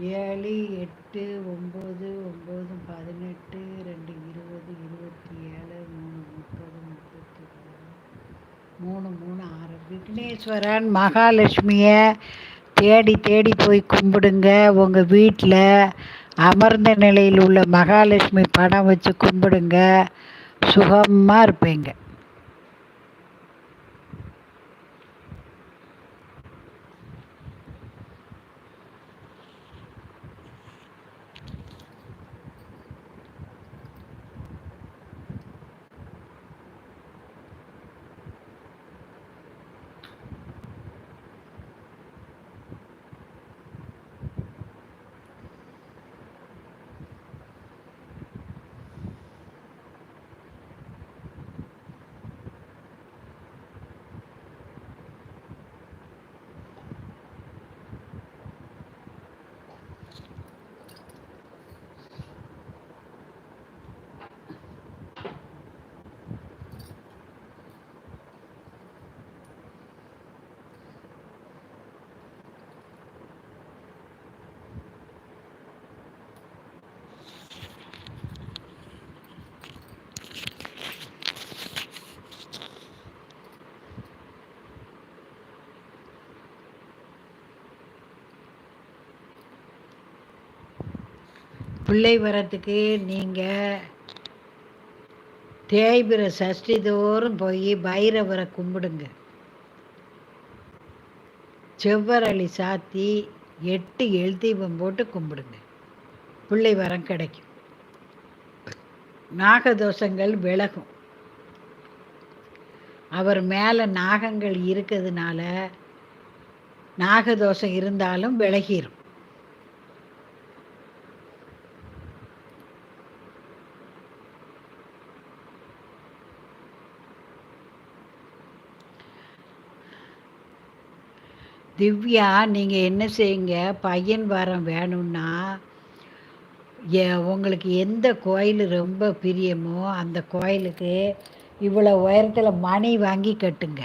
ஏழு எட்டு ஒம்பது ஒம்பது பதினெட்டு ரெண்டு இருபது இருபத்தி ஏழு மூணு முப்பது முப்பத்தி மூணு மூணு ஆறு. விக்னேஸ்வரன் மகாலட்சுமியை தேடி தேடி போய் கும்பிடுங்க. உங்கள் வீட்டில் அமர்ந்த நிலையில் உள்ள மகாலட்சுமி படம் வச்சு கும்பிடுங்க. சுகமாக இருப்பீங்க. பிள்ளை வரத்துக்கு நீங்கள் தேய்பிர சஷ்டி தோறும் போய் பைரவரை கும்பிடுங்க. செவ்வரளி சாத்தி எட்டு எழுதீபம் போட்டு கும்பிடுங்க. பிள்ளை வரம் கிடைக்கும். நாகதோஷங்கள் விலகும். அவர் மேலே நாகங்கள் இருக்கிறதுனால நாகதோஷம் இருந்தாலும் விலகிடும் திவ்யா நீங்கள் என்ன செய்யுங்க? பையன் வரம் வேணும்னா உங்களுக்கு எந்த கோயில் ரொம்ப பிரியமோ அந்த கோயிலுக்கு இவ்வளோ உயரத்தில் மணி வாங்கி கட்டுங்க.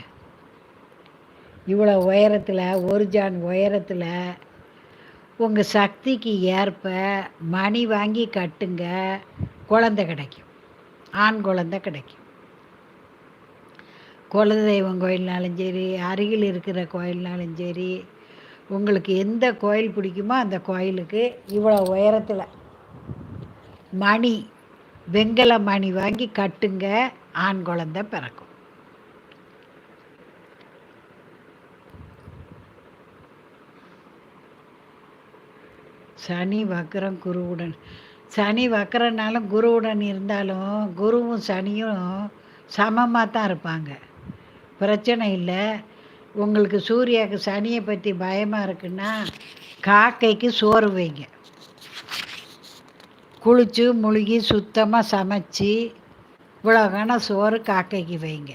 இவ்வளோ உயரத்தில் ஒரு ஜான் உயரத்தில் உங்கள் சக்திக்கு ஏற்ப மணி வாங்கி கட்டுங்க. குழந்த கிடைக்கும். ஆண் குழந்த கிடைக்கும். குலதெய்வம் கோயில்னாலும் சரி அருகில் இருக்கிற கோயில்னாலும் சரி உங்களுக்கு எந்த கோயில் பிடிக்குமோ அந்த கோயிலுக்கு இவ்வளோ உயரத்தில் மணி வெங்கல மணி வாங்கி கட்டுங்க ஆண் குழந்த பிறக்கும். சனி வக்கரம் குருவுடன். சனி வக்கரனாலும் குருவுடன் இருந்தாலும் குருவும் சனியும் சமமாக தான் இருப்பாங்க. பிரச்சனை இல்லை. உங்களுக்கு சூர்யாவுக்கு சனியை பற்றி பயமாக இருக்குன்னா காக்கைக்கு சோறு வைங்க. குளித்து முழுகி சுத்தமாக சமைச்சி இவ்வளோகான சோறு காக்கைக்கு வைங்க.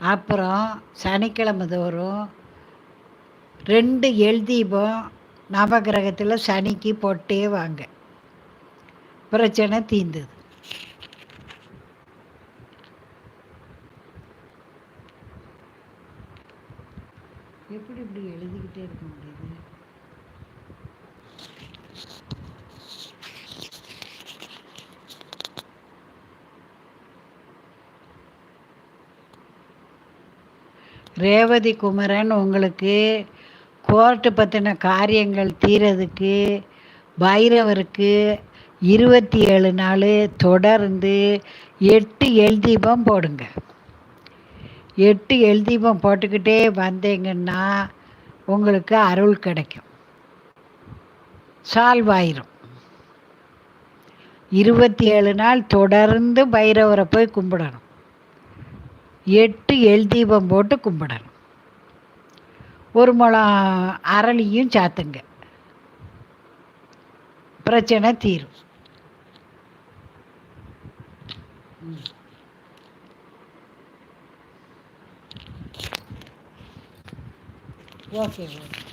அப்புறம் சனிக்கிழமை தோறும் ரெண்டு எல் நவகிரகத்தில் சனிக்கு போட்டே வாங்க. பிரச்சனை தீர்ந்தது எப்படி இப்படி எழுதிக்கிட்டே இருக்க முடியுது? ரேவதி குமரன் உங்களுக்கு கோர்ட்டு பற்றின காரியங்கள் தீரதுக்கு பைரவருக்கு இருபத்தி ஏழு நாள் தொடர்ந்து எட்டு எழுதீபம் போடுங்க. எட்டு எழுதீபம் போட்டுக்கிட்டே வந்தீங்கன்னா உங்களுக்கு அருள் கிடைக்கும். சால்வ் ஆயிரும் இருபத்தி ஏழு நாள் தொடர்ந்து பைரவரை போய் கும்பிடணும். எட்டு எழுதீபம் போட்டு கும்பிடணும். ஒரு முளம் அரளியும் சாத்துங்க. பிரச்சனை தீரும். Boa semana.